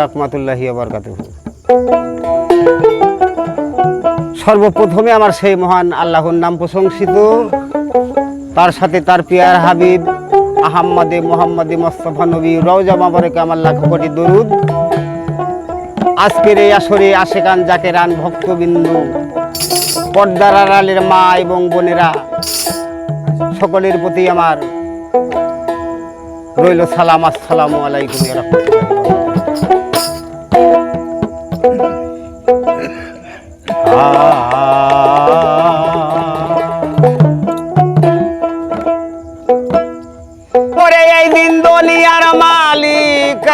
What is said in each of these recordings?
রাহমাতুল্লাহি বরকাত সর্বপ্রথমে আমার সেই মহান আল্লাহর নাম প্রশংসিত। তার সাথে তার পিয়ার হাবিব, আহাম্মদে মোহাম্মদে মোস্তফা নবী, রওজা মাবারকে আমার লাখ কোটি দরুদ। আজকের এই আসরে আশেকান জাকেরান ভক্তবিন্দু, পর্দার আড়ালের মা এবং বোনেরা, সকলের প্রতি আমার রইল সালাম, আসসালামু আলাইকুম রাহমাতুল্লাহি। এই দিন দুনিয়ার মালিক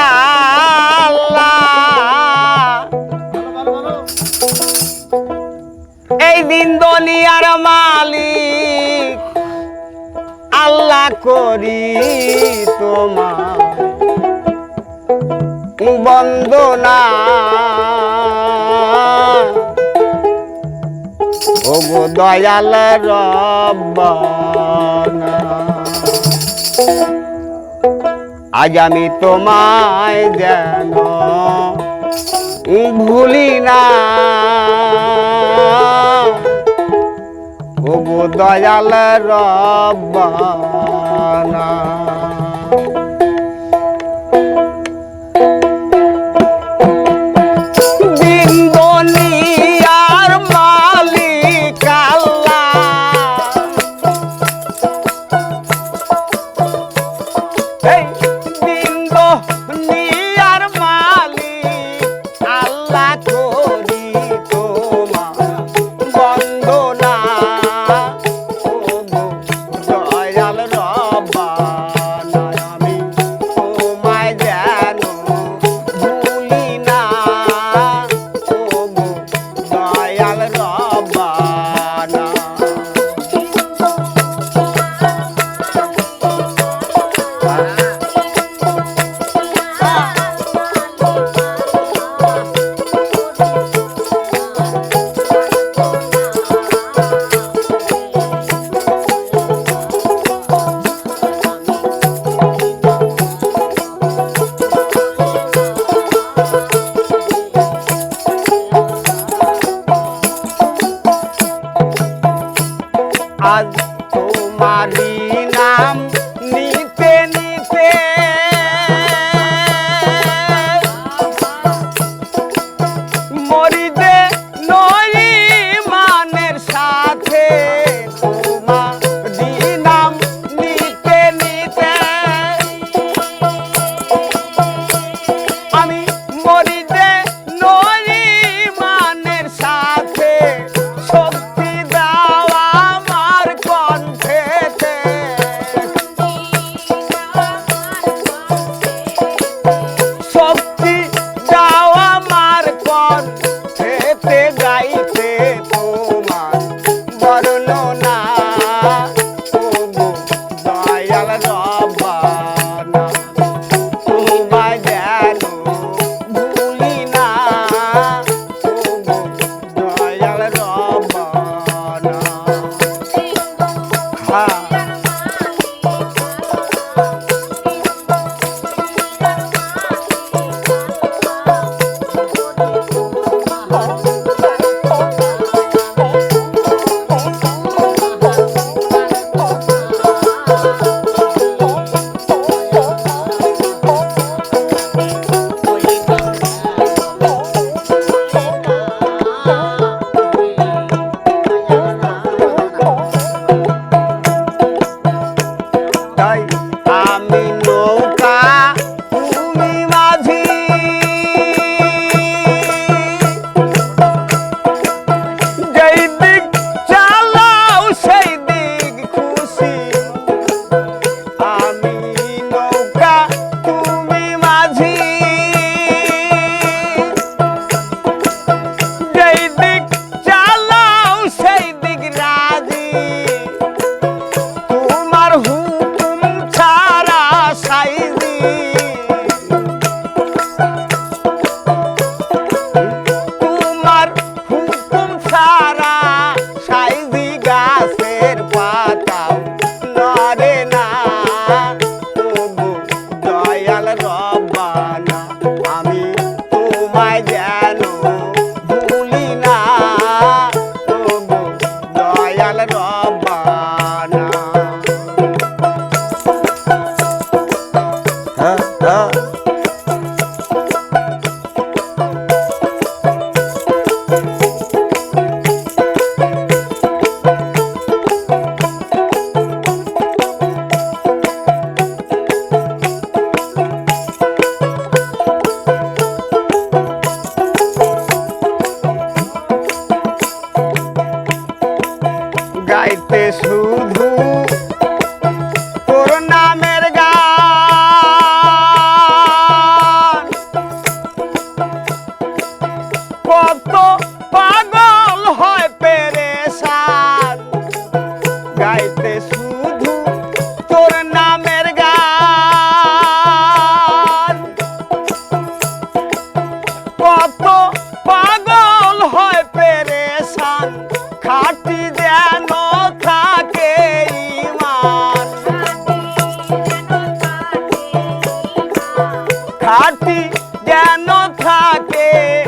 এই দিন দুনিয়ার মালিক আল্লাহ করি তোমার বন্দনা। ও গো দয়াল রব্বানা। আজ আমি তোমায় যেন ভুলি না। ও দয়াল দয়াল রব্বানা। আজ তোমারি নাম শুধু তোর নামের গান। কত পাগল হয় পেরেশান। গাইতে শুধু কেন থাকে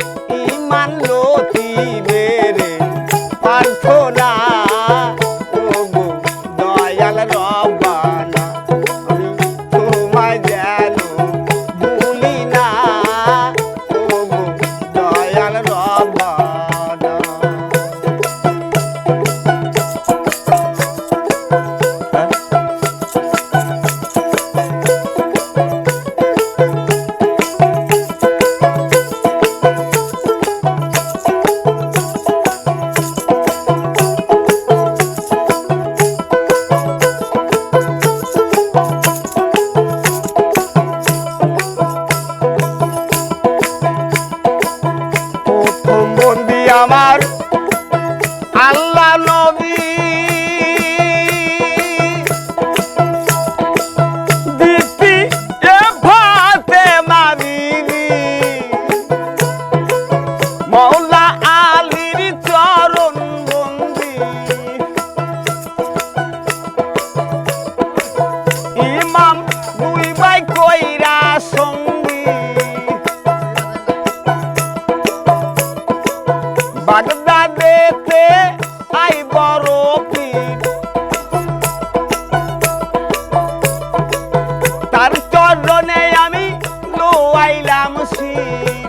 রাম সিং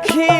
can't.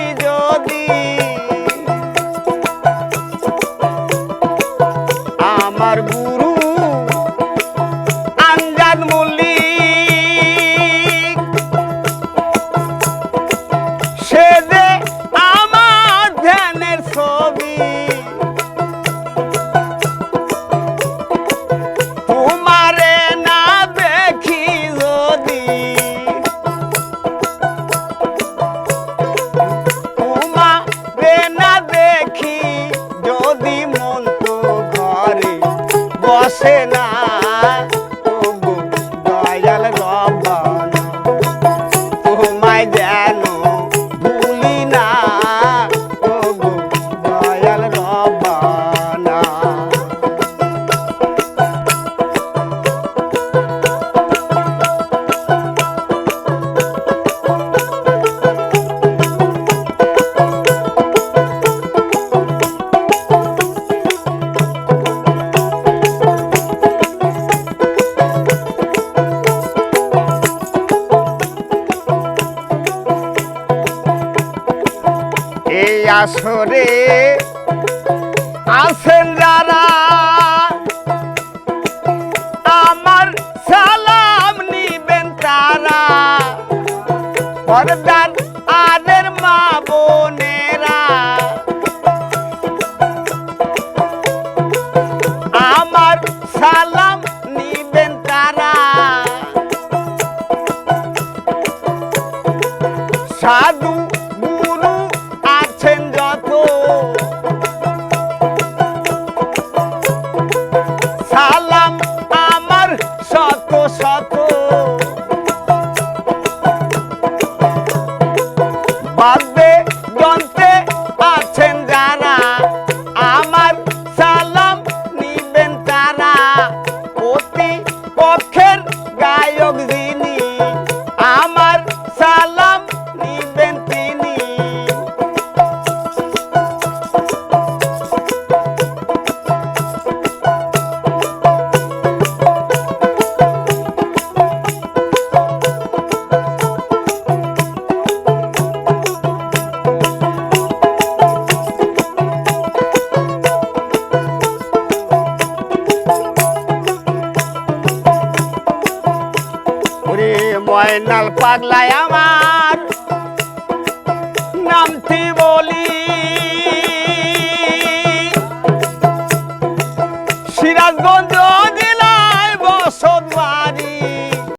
আসরে আসেন যারা আমার সালাম নিবেন তারা। পর্দার আদের মা বোনেরা। জয়নাল পাগলায় আমার